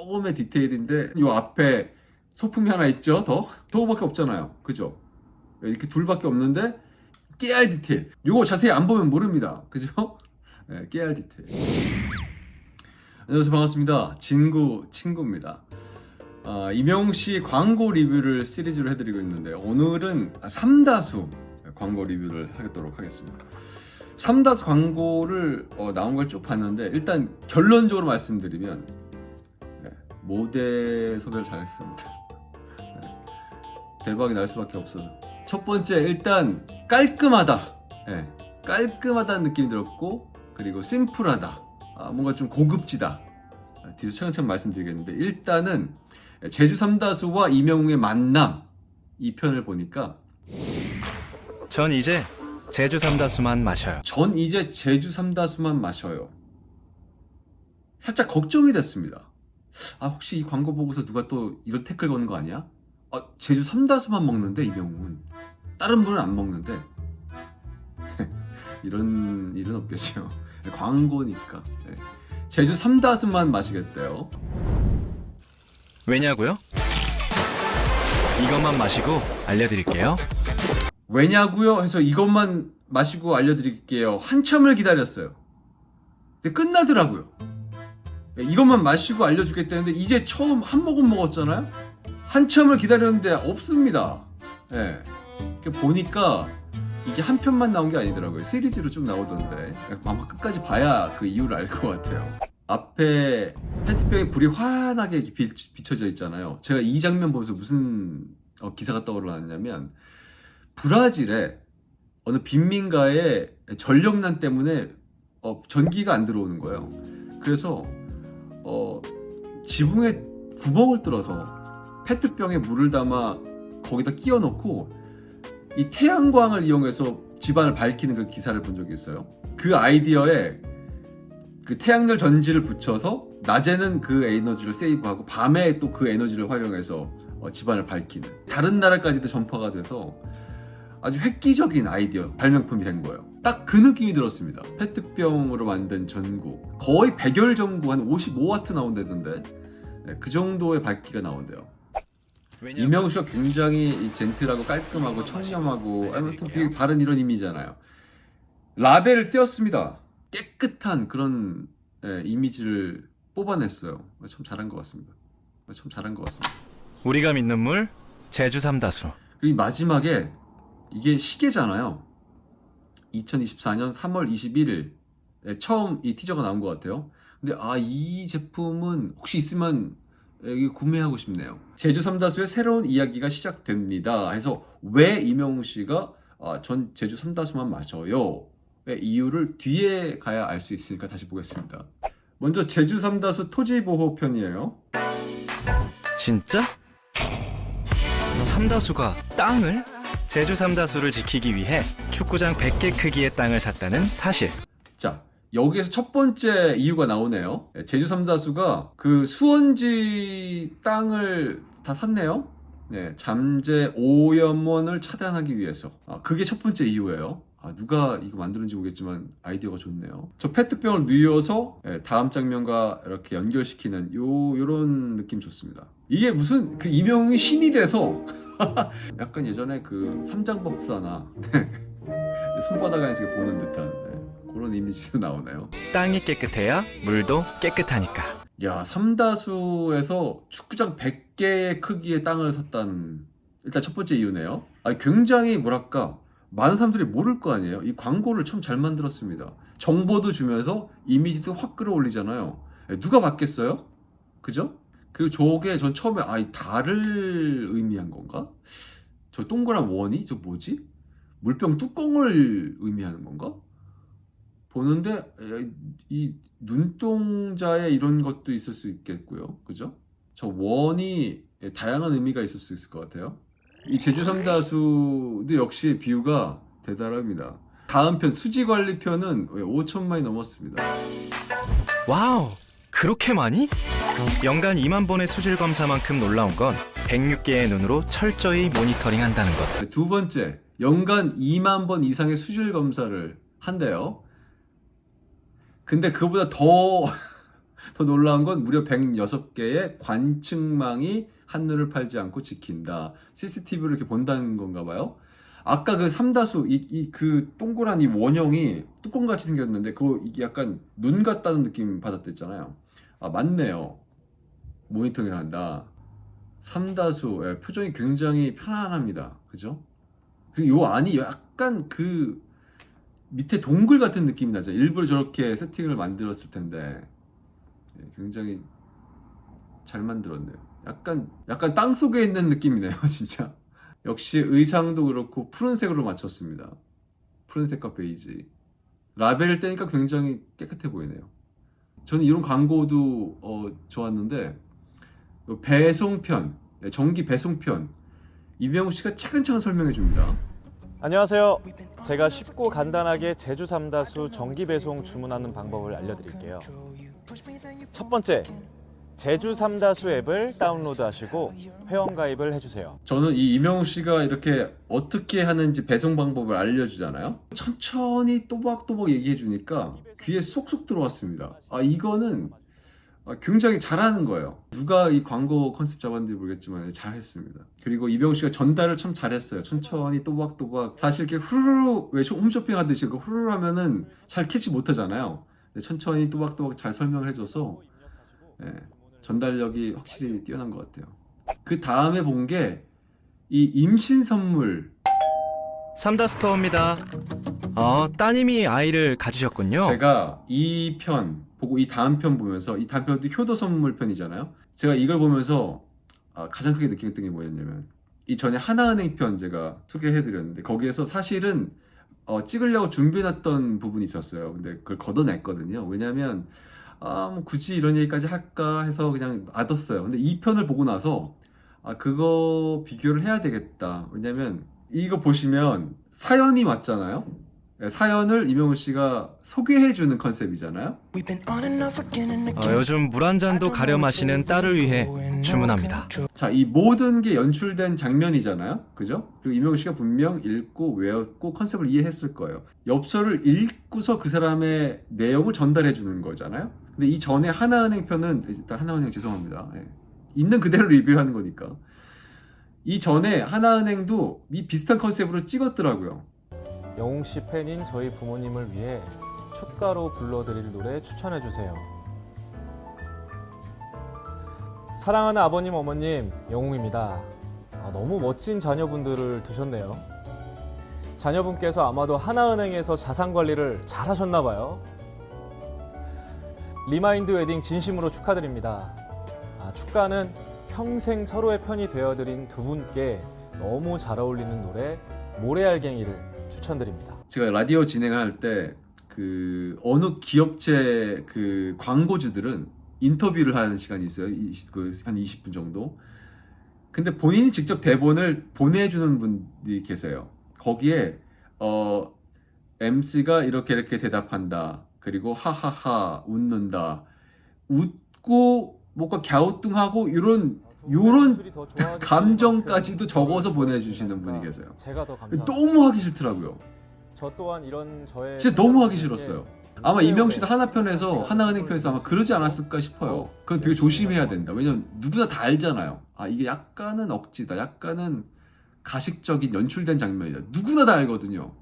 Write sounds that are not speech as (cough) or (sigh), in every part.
조금의 디테일인데 요 앞에 소품이 하나 있죠 더? 저거밖에 없잖아요 그죠? 이렇게 둘밖에 없는데 깨알 디테일 요거 자세히 안 보면 모릅니다 그죠? 네, 깨알 디테일 안녕하세요 반갑습니다 진구 친구입니다 아, 이명웅 씨 광고 리뷰를 시리즈로 해드리고 있는데 오늘은 삼다수 광고 리뷰를 하도록 하겠습니다. 삼다수 광고를 어, 나온 걸 쭉 봤는데 일단 결론적으로 말씀드리면 네, 모델 소개를 잘했습니다. 네, 대박이 날 수밖에 없어요. 첫 번째 일단 깔끔하다. 네, 깔끔하다는 느낌이 들었고 그리고 심플하다. 아, 뭔가 좀 고급지다. 아, 뒤에서 차근차근 말씀드리겠는데 일단은 제주 삼다수와 이명웅의 만남 이 편을 보니까 전 이제 제주 삼다수만 마셔요. 전 이제 제주 삼다수만 마셔요. 살짝 걱정이 됐습니다. 아 혹시 이 광고 보고서 누가 또 이런 태클 거는 거 아니야? 아 제주 삼다수만 먹는데 이명웅은 다른 분은 안 먹는데 (laughs) 이런 일은 없겠죠. (laughs) 광고니까 네. 제주 삼다수만 마시겠대요. 왜냐고요? 이것만 마시고 알려드릴게요. 왜냐고요? 해서 이것만 마시고 알려드릴게요. 한참을 기다렸어요. 근데 끝나더라고요. 네, 이것만 마시고 알려주겠다는데 이제 처음 한 모금 먹었잖아요. 한참을 기다렸는데 없습니다. 예. 보니까 이게 한 편만 나온 게 아니더라고요. 시리즈로 쭉 나오던데 아마 끝까지 봐야 그 이유를 알 것 같아요. 앞에 페트병에 불이 환하게 비, 비춰져 있잖아요. 제가 이 장면 보면서 무슨 어, 기사가 떠올랐냐면 브라질에 어느 빈민가에 전력난 때문에 어, 전기가 안 들어오는 거예요. 그래서 어, 지붕에 구멍을 뚫어서 페트병에 물을 담아 거기다 끼워 넣고 이 태양광을 이용해서 집안을 밝히는 그 기사를 본 적이 있어요. 그 아이디어에 그 태양열 전지를 붙여서 낮에는 그 에너지를 세이브하고 밤에 또 그 에너지를 활용해서 어, 집안을 밝히는 다른 나라까지도 전파가 돼서 아주 획기적인 아이디어 발명품이 된 거예요. 딱 그 느낌이 들었습니다. 페트병으로 만든 전구 거의 백열 전구 한 55와트 나온다던데 네, 그 정도의 밝기가 나온대요. 이명우 씨가 굉장히 이 젠틀하고 깔끔하고 청렴하고 아무튼 되게 바른 이런 이미지잖아요. 라벨을 띄었습니다. 깨끗한 그런 예, 이미지를 뽑아냈어요. 참 잘한 것 같습니다. 참 잘한 것 같습니다. 우리가 믿는 물 제주 삼다수. 그리고 이 마지막에 이게 시계잖아요. 2024년 3월 21일 처음 이 티저가 나온 것 같아요. 근데 아 이 제품은 혹시 있으면 구매하고 싶네요. 제주 삼다수의 새로운 이야기가 시작됩니다. 해서 왜 이명우 씨가 아, 전 제주 삼다수만 마셔요. 의 이유를 뒤에 가야 알 수 있으니까 다시 보겠습니다. 먼저 제주 삼다수 토지 보호 편이에요. 진짜? 삼다수가 땅을? 제주 삼다수를 지키기 위해 축구장 100개 크기의 땅을 샀다는 사실. 자, 여기에서 첫 번째 이유가 나오네요. 예, 제주 삼다수가 그 수원지 땅을 다 샀네요. 네, 잠재 오염원을 차단하기 위해서. 아, 그게 첫 번째 이유예요. 아, 누가 이거 만드는지 모르겠지만 아이디어가 좋네요. 저 페트병을 뉘어서 예, 다음 장면과 이렇게 연결시키는 요 요런 느낌 좋습니다. 이게 무슨 그 이명이 신이 돼서 (laughs) 약간 예전에 그 삼장법사나 (laughs) 손바닥 안에서 보는 듯한 예, 그런 이미지도 나오네요. 땅이 깨끗해야 물도 깨끗하니까. 야, 삼다수에서 축구장 100개의 크기의 땅을 샀다는 일단 첫 번째 이유네요. 아니, 굉장히 뭐랄까 많은 사람들이 모를 거 아니에요. 이 광고를 참 잘 만들었습니다. 정보도 주면서 이미지도 확 끌어올리잖아요. 예, 누가 받겠어요? 그죠? 그리고 저게 전 처음에 아, 이 달을 의미한 건가? 저 동그란 원이 저 뭐지? 물병 뚜껑을 의미하는 건가? 보는데 에, 이 눈동자에 이런 것도 있을 수 있겠고요. 그죠? 저 원이 예, 다양한 의미가 있을 수 있을 것 같아요. 이 제주 삼다수도 역시 비유가 대단합니다. 다음 편 수지 관리 편은 5천만이 넘었습니다. 와우! 그렇게 많이? 연간 2만 번의 수질 검사만큼 놀라운 건 106개의 눈으로 철저히 모니터링 한다는 것. 네, 두 번째, 연간 2만 번 이상의 수질 검사를 한대요. 근데 그보다 더 (laughs) 더 놀라운 건 무려 106개의 관측망이 한눈을 팔지 않고 지킨다. CCTV를 이렇게 본다는 건가 봐요. 아까 그 삼다수 이 이 그 동그란 이 원형이 뚜껑 같이 생겼는데 그거 약간 눈 같다는 느낌 받았댔잖아요. 아 맞네요. 모니터링을 한다. 삼다수 예, 표정이 굉장히 편안합니다. 그죠? 그리고 요 안이 약간 그 밑에 동굴 같은 느낌이 나죠. 일부러 저렇게 세팅을 만들었을 텐데 예, 굉장히 잘 만들었네요. 약간 약간 땅 속에 있는 느낌이네요, (laughs) 진짜. 역시 의상도 그렇고 푸른색으로 맞췄습니다. 푸른색과 베이지. 라벨을 떼니까 굉장히 깨끗해 보이네요. 저는 이런 광고도 어, 좋았는데 요 배송편, 예, 정기 배송편 이병우 씨가 차근차근 설명해 줍니다. 안녕하세요. 제가 쉽고 간단하게 제주 삼다수 정기 배송 주문하는 방법을 알려드릴게요. 첫 번째, 제주 삼다수 앱을 다운로드 하시고 회원 가입을 해주세요. 저는 이 이명우 씨가 이렇게 어떻게 하는지 배송 방법을 알려주잖아요. 천천히 또박또박 얘기해 주니까 귀에 쏙쏙 들어왔습니다. 아 이거는 아, 굉장히 잘하는 거예요. 누가 이 광고 컨셉 잡았는지 모르겠지만 잘했습니다. 그리고 이병우 씨가 전달을 참 잘했어요. 천천히 또박또박 사실 이렇게 후루루 왜 홈쇼핑 하듯이 그 후루루 하면은 잘 캐치 못하잖아요. 천천히 또박또박 잘 설명을 해줘서 예, 전달력이 확실히 뛰어난 것 같아요. 그 다음에 본 게 이 임신 선물 삼다스토어입니다. 어, 따님이 아이를 가지셨군요. 제가 이 편 보고 이 다음 편 보면서 이 다음 편도 효도 선물 편이잖아요. 제가 이걸 보면서 아, 가장 크게 느꼈던 게 뭐였냐면 이 전에 하나은행 편 제가 소개해드렸는데 거기에서 사실은 어, 찍으려고 준비해놨던 부분이 있었어요. 근데 그걸 걷어냈거든요. 왜냐면 아, 뭐 굳이 이런 얘기까지 할까 해서 그냥 놔뒀어요. 근데 이 편을 보고 나서 아, 그거 비교를 해야 되겠다. 왜냐면 이거 보시면 사연이 왔잖아요. 네, 사연을 이명우 씨가 소개해주는 컨셉이잖아요. 어, 요즘 물 한 잔도 가려 마시는 딸을 위해 주문합니다. 자, 이 모든 게 연출된 장면이잖아요. 그죠? 그리고 이명우 씨가 분명 읽고 외웠고 컨셉을 이해했을 거예요. 엽서를 읽고서 그 사람의 내용을 전달해 주는 거잖아요. 근데 이 전에 하나은행 편은 일단 하나은행 죄송합니다. 예. 있는 그대로 리뷰하는 거니까. 이 전에 하나은행도 이 비슷한 컨셉으로 찍었더라고요. 영웅 씨 팬인 저희 부모님을 위해 축가로 불러드릴 노래 추천해 주세요. 사랑하는 아버님, 어머님, 영웅입니다. 아, 너무 멋진 자녀분들을 두셨네요. 자녀분께서 아마도 하나은행에서 자산 관리를 잘 하셨나 봐요. 리마인드 웨딩 진심으로 축하드립니다. 아, 축가는 평생 서로의 편이 되어드린 두 분께 너무 잘 어울리는 노래 모래알갱이를 추천드립니다. 제가 라디오 진행할 때 그 어느 기업체 그 광고주들은 인터뷰를 하는 시간이 있어요. 그한 20분 정도. 근데 본인이 직접 대본을 보내주는 분들이 계세요. 거기에 어 MC가 이렇게 이렇게 대답한다. 그리고 하하하 웃는다. 웃고 뭔가 갸우뚱하고 이런 요런 (laughs) 감정까지도 적어서 보내주시는 분이 계세요. 제가 더 감사. 너무 하기 싫더라고요. 저 또한 이런 저의 진짜 너무 하기 싫었어요. 아마 네, 이명 씨도 하나 편에서 하나은행 편에서 아마 그러지 않았을까 싶어요. 그건 되게 조심해야 된다. 왜냐면 누구나 다 알잖아요. 아 이게 약간은 억지다. 약간은 가식적인 연출된 장면이다. 누구나 다 알거든요.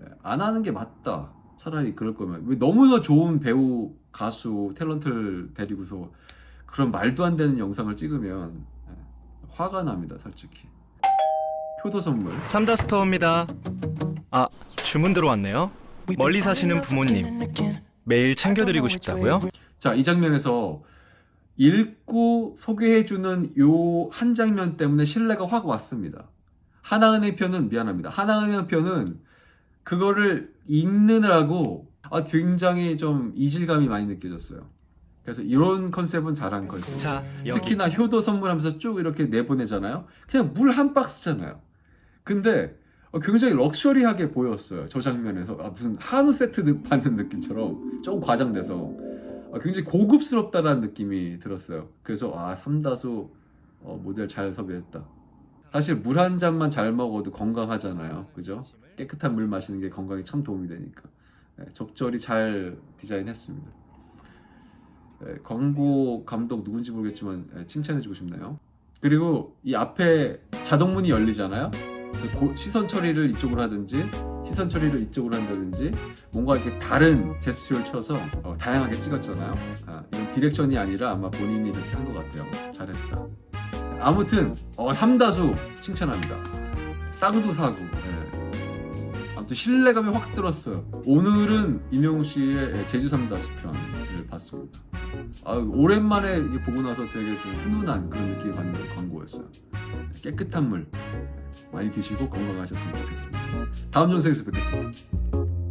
예, 안 하는 게 맞다. 차라리 그럴 거면 왜 너무나 좋은 배우, 가수, 탤런트를 데리고서 그런 말도 안 되는 영상을 찍으면 예, 화가 납니다. 솔직히. 효도 선물. 삼다스토어입니다. 아, 주문 들어왔네요. 멀리 사시는 부모님 매일 챙겨드리고 싶다고요? 자, 이 장면에서 읽고 소개해주는 요 한 장면 때문에 신뢰가 확 왔습니다. 하나은행 편은 미안합니다. 하나은행 편은 그거를 읽느라고 아, 굉장히 좀 이질감이 많이 느껴졌어요. 그래서 이런 컨셉은 잘한 컨셉. 자, 특히나 효도 선물하면서 쭉 이렇게 내보내잖아요. 그냥 물 한 박스잖아요. 근데 어, 굉장히 럭셔리하게 보였어요. 저 장면에서 아, 무슨 한우 세트 받는 느낌처럼 조금 과장돼서 어, 굉장히 고급스럽다라는 느낌이 들었어요. 그래서 아 삼다수 어, 모델 잘 섭외했다. 사실 물 한 잔만 잘 먹어도 건강하잖아요. 그죠? 깨끗한 물 마시는 게 건강에 참 도움이 되니까 네, 적절히 잘 디자인했습니다. 에, 광고 감독 누군지 모르겠지만 에, 칭찬해주고 싶네요. 그리고 이 앞에 자동문이 열리잖아요. 시선 처리를 이쪽으로 하든지 시선 처리를 이쪽으로 한다든지 뭔가 이렇게 다른 제스처를 쳐서 어, 다양하게 찍었잖아요. 아, 이건 디렉션이 아니라 아마 본인이 이렇게 한 것 같아요. 잘했다. 아무튼 어, 삼다수 칭찬합니다. 땅도 사고. 예. 아무튼 신뢰감이 확 들었어요. 오늘은 임영웅 씨의 제주 삼다수 편을 봤습니다. 아, 오랜만에 보고 나서 되게 좀 훈훈한 그런 느낌을 받는 광고였어요. 깨끗한 물 많이 드시고 건강하셨으면 좋겠습니다. 다음 영상에서 뵙겠습니다.